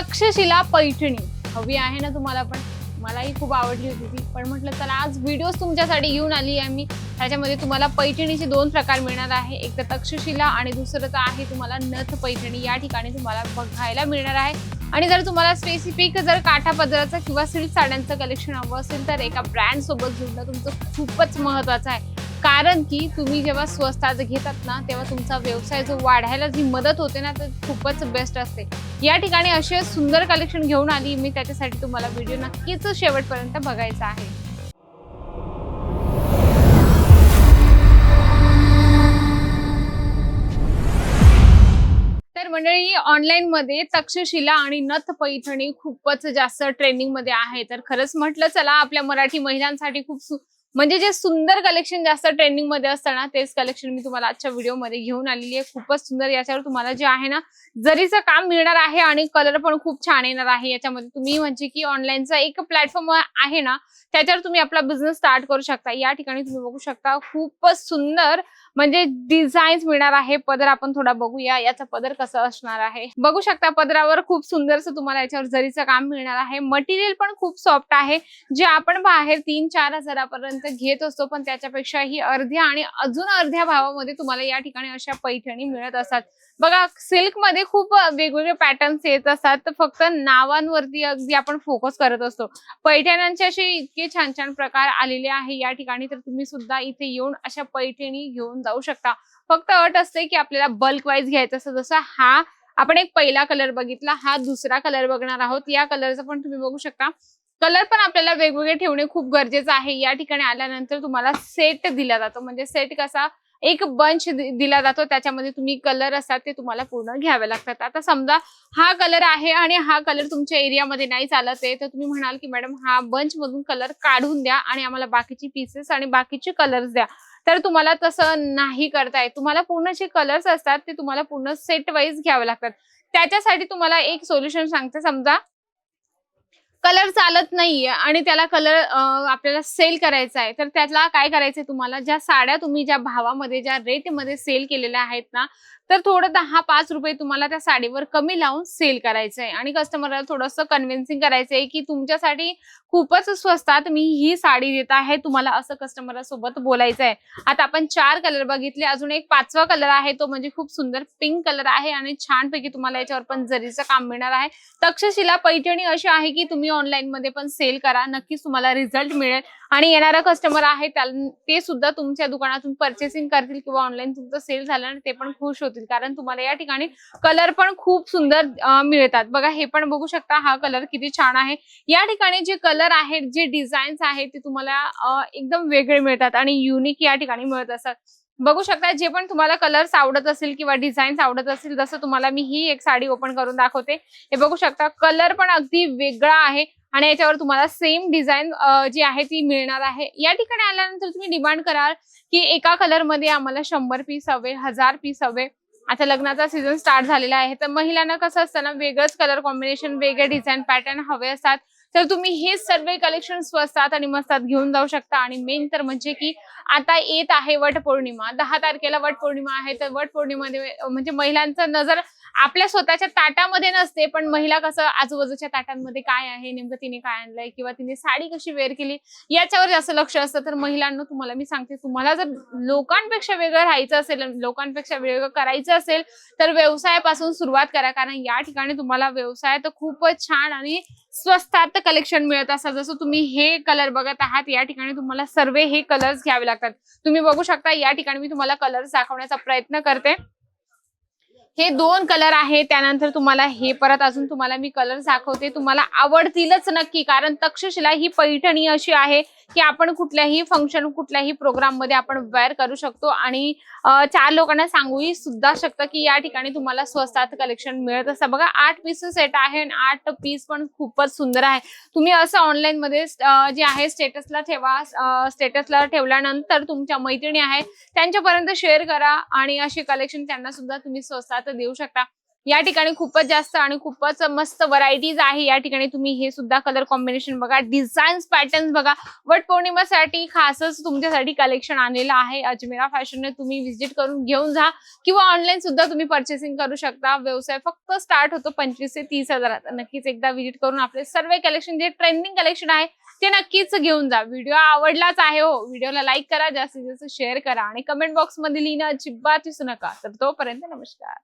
तक्षशिला पैठणी. हवी आहे ना तुम्हाला पण? मलाही खूप आवडली होती ती. पण म्हटलं चला आज व्हिडिओज तुमच्यासाठी घेऊन आली आहे मी. त्याच्यामध्ये तुम्हाला पैठणीचे दोन प्रकार मिळणार आहे. एक तर तक्षशिला आणि दुसरं तर आहे तुम्हाला नथ पैठणी. या ठिकाणी तुम्हाला बघायला मिळणार आहे. आणि जर तुम्हाला स्पेसिफिक जर काठा पदराचं किंवा सिल्क साड्यांचं कलेक्शन हवं असेल तर एका ब्रँड सोबत जुळणं तुमचं खूपच महत्वाचं आहे. कारण की तुम्ही जेव्हा स्वस्तात घेतात ना तेव्हा तुमचा व्यवसाय जो वाढायला जी मदत होते ना तर खूपच बेस्ट असते. या ठिकाणी असे सुंदर कलेक्शन घेऊन आली मी त्याच्यासाठी तुम्हाला व्हिडिओ नक्कीच शेवटपर्यंत बघायचा आहे. तर मंडळी ऑनलाईन मध्ये तक्षशिला आणि नथ पैठणी खूपच जास्त ट्रेंडिंगमध्ये आहे. तर खरंच म्हटलं चला आपल्या मराठी महिलांसाठी खूप म्हणजे जे सुंदर कलेक्शन जास्त ट्रेंडिंगमध्ये असतं ना तेच कलेक्शन मी तुम्हाला आजच्या व्हिडिओमध्ये घेऊन आलेली आहे. खूपच सुंदर याच्यावर तुम्हाला जे आहे ना जरीचं काम मिळणार आहे आणि कलर पण खूप छान येणार आहे. याच्यामध्ये तुम्ही म्हणजे की ऑनलाईनचा एक प्लॅटफॉर्म आहे ना त्याच्यावर तुम्ही आपला बिझनेस स्टार्ट करू शकता. या ठिकाणी तुम्ही बघू शकता खूपच सुंदर म्हणजे डिझाईन्स मिळणार आहे पदर आपण थोडा बघूया. याचा पदर कसं असणार आहे? बघू शकता पदरावर खूप सुंदरसं तुम्हाला याच्यावर जरीचं काम मिळणार आहे. मटेरियल पण खूप सॉफ्ट आहे. जे आपण बाहेर तीन चार हजारापर्यंत घेत असतो पण त्याच्यापेक्षाही अर्ध्या आणि अजून अर्ध्या भावामध्ये तुम्हाला या ठिकाणी अशा पैठणी मिळत असतात. बघा सिल्कमध्ये खूप वेगवेगळे पॅटर्न्स येत असतात. तर फक्त नावांवरती अगदी आपण फोकस करत असतो. पैठण्यांचे असे इतके छान छान प्रकार आलेले आहे या ठिकाणी. तर तुम्ही सुद्धा इथे येऊन अशा पैठणी घेऊन जाऊ शकता. फक्त अट असते की आपल्याला बल्क वाईज घ्यायचं असतं. जसं हा आपण एक पहिला कलर बघितला. हा दुसरा कलर बघणार आहोत. या कलरचा पण तुम्ही बघू शकता. कलर पण आपल्याला वेगवेगळे ठेवणे खूप गरजेचं आहे. या ठिकाणी आल्यानंतर तुम्हाला सेट दिला जातो. म्हणजे सेट कसा एक बंच दिला जातो. त्याच्यामध्ये तुम्ही कलर असतात ते तुम्हाला पूर्ण घ्यावे लागतात. आता समजा हा कलर आहे आणि हा कलर तुमच्या एरियामध्ये नाही चालत आहे तर तुम्ही म्हणाल की मॅडम हा बंच मधून कलर काढून द्या आणि आम्हाला बाकीची पीसेस आणि बाकीचे कलर्स द्या. तर तुम्हाला तसं नाही करता येत. तुम्हाला पूर्ण जे कलर्स असतात ते तुम्हाला पूर्ण सेट वाईज घ्यावे लागतात. त्याच्यासाठी तुम्हाला एक सोल्युशन सांगते. समजा कलर चालत नाहीये आणि त्याला कलर आपल्याला सेल करायचा आहे तर त्याला काय करायचंय तुम्हाला? ज्या साड्या तुम्ही ज्या भावामध्ये ज्या रेटमध्ये सेल केलेल्या आहेत ना तर थोडं दहा पाच रुपये तुम्हाला त्या साडीवर कमी लावून सेल करायचं आहे आणि कस्टमरला थोडंसं कन्व्हिन्सिंग करायचं आहे की तुमच्यासाठी खूपच स्वस्तात मी ही साडी देत आहे तुम्हाला असं कस्टमर सोबत बोलायचं आहे आता आपण चार कलर बघितले अजून एक पाचवा कलर आहे तो म्हणजे खूप सुंदर पिंक कलर आहे आणि छानपैकी तुम्हाला याच्यावर पण जरीचं काम मिळणार आहे. तक्षशिला पैठणी अशी आहे की तुम्ही ऑनलाईन मध्ये पण सेल करा. नक्कीच तुम्हाला रिझल्ट मिळेल. आणि येणारा कस्टमर आहे ते सुद्धा तुमच्या दुकानातून परचेसिंग करतील किंवा ऑनलाईन तुमचं सेल झालं आणि ते पण खुश होतील. कारण तुम्हाला या ठिकाणी कलर पण खूप सुंदर मिळतात. बघा हे पण बघू शकता हा कलर किती छान आहे. या ठिकाणी जे कलर आहेत जे डिझाईन्स आहेत ते तुम्हाला एकदम वेगळे मिळतात आणि युनिक या ठिकाणी मिळत असतात. बघू शकता जे पण तुम्हाला कलर्स आवडत असेल किंवा डिझाईन्स आवडत असेल जसं तुम्हाला मी ही एक साडी ओपन करून दाखवते. हे बघू शकता कलर पण अगदी वेगळा आहे आणि याच्यावर तुम्हाला सेम डिझाईन जी आहे ती मिळणार आहे. या ठिकाणी आल्यानंतर तुम्ही डिमांड कराल की एका कलरमध्ये आम्हाला शंभर पीस हवे हजार पीस हवे. आता लग्नाचा सीझन स्टार्ट झालेला आहे तर महिलांना कसं असतं ना वेगळंच कलर कॉम्बिनेशन वेगळे डिझाईन पॅटर्न हवे असतात. तर तुम्ही हे सर्व कलेक्शन स्वस्तात आणि मस्तात घेऊन जाऊ शकता. आणि मेन तर म्हणजे की आता येत आहे वट पौर्णिमा दहा तारखेला वट पौर्णिमा आहे. तर वट पौर्णिमा म्हणजे, म्हणजे महिलांचं नजर आपल्या स्वतःच्या ताटामध्ये नसते पण महिला कसं आजूबाजूच्या ताटांमध्ये काय आहे नेमकं तिने काय आणलंय किंवा तिने साडी कशी वेअर केली याच्यावर जास्त लक्ष असतं. तर महिलांना तुम्हाला मी सांगते तुम्हाला जर लोकांपेक्षा वेगळं राहायचं असेल लोकांपेक्षा वेगळं करायचं असेल तर व्यवसायापासून सुरुवात करा. कारण या ठिकाणी तुम्हाला व्यवसाय तर खूपच छान आणि स्वस्तात कलेक्शन मिळत असतात. जसं तुम्ही हे कलर बघत आहात या ठिकाणी तुम्हाला सर्व हे कलर्स घ्यावे लागतात. तुम्ही बघू शकता या ठिकाणी मी तुम्हाला कलर्स दाखवण्याचा प्रयत्न करते. हे दोन कलर आहे त्यानंतर तुम्हाला हे परत अजून तुम्हाला मी कलर दाखवते. तुम्हाला आवडतीलच नक्की कारण तक्षशिला ही पैठणी अशी आहे की आपण कुठल्याही फंक्शन कुठल्याही प्रोग्राममध्ये आपण वेअर करू शकतो. आणि चार लोकांना सांगूही सुद्धा शकतं की या ठिकाणी तुम्हाला स्वस्तात कलेक्शन मिळत असतं. बघा आठ पीस सेट आहे आणि आठ पीस पण खूपच सुंदर आहे. तुम्ही असं ऑनलाईन मध्ये जे आहे स्टेटसला ठेवा स्टेटसला ठेवल्यानंतर तुमच्या मैत्रिणी आहे त्यांच्यापर्यंत शेअर करा आणि असे कलेक्शन त्यांना सुद्धा तुम्ही स्वस्तात देऊ शकता. या ठिकाणी खूपच जास्त आणि खूपच मस्त व्हरायटीज आहे. या ठिकाणी तुम्ही हे सुद्धा कलर कॉम्बिनेशन बघा. डिझाईन्स पॅटर्न्स बघा. वट पौर्णिमासाठी खासच तुमच्यासाठी कलेक्शन आणलेलं आहे. अजमेरा फॅशनने तुम्ही व्हिजिट करून घेऊन जा. किंवा ऑनलाईन सुद्धा तुम्ही पर्चेसिंग करू शकता. व्यवसाय फक्त स्टार्ट होतो पंचवीस ते तीस हजारात. नक्कीच एकदा व्हिजिट करून आपले सर्व कलेक्शन जे ट्रेंडिंग कलेक्शन आहे ते नक्कीच घेऊन जा. व्हिडिओ आवडलाच आहे हो. व्हिडिओला लाईक करा. जास्तीत जास्त शेअर करा. आणि कमेंट बॉक्समध्ये लिहिणं अजिबात विसरू नका. तर तोपर्यंत नमस्कार.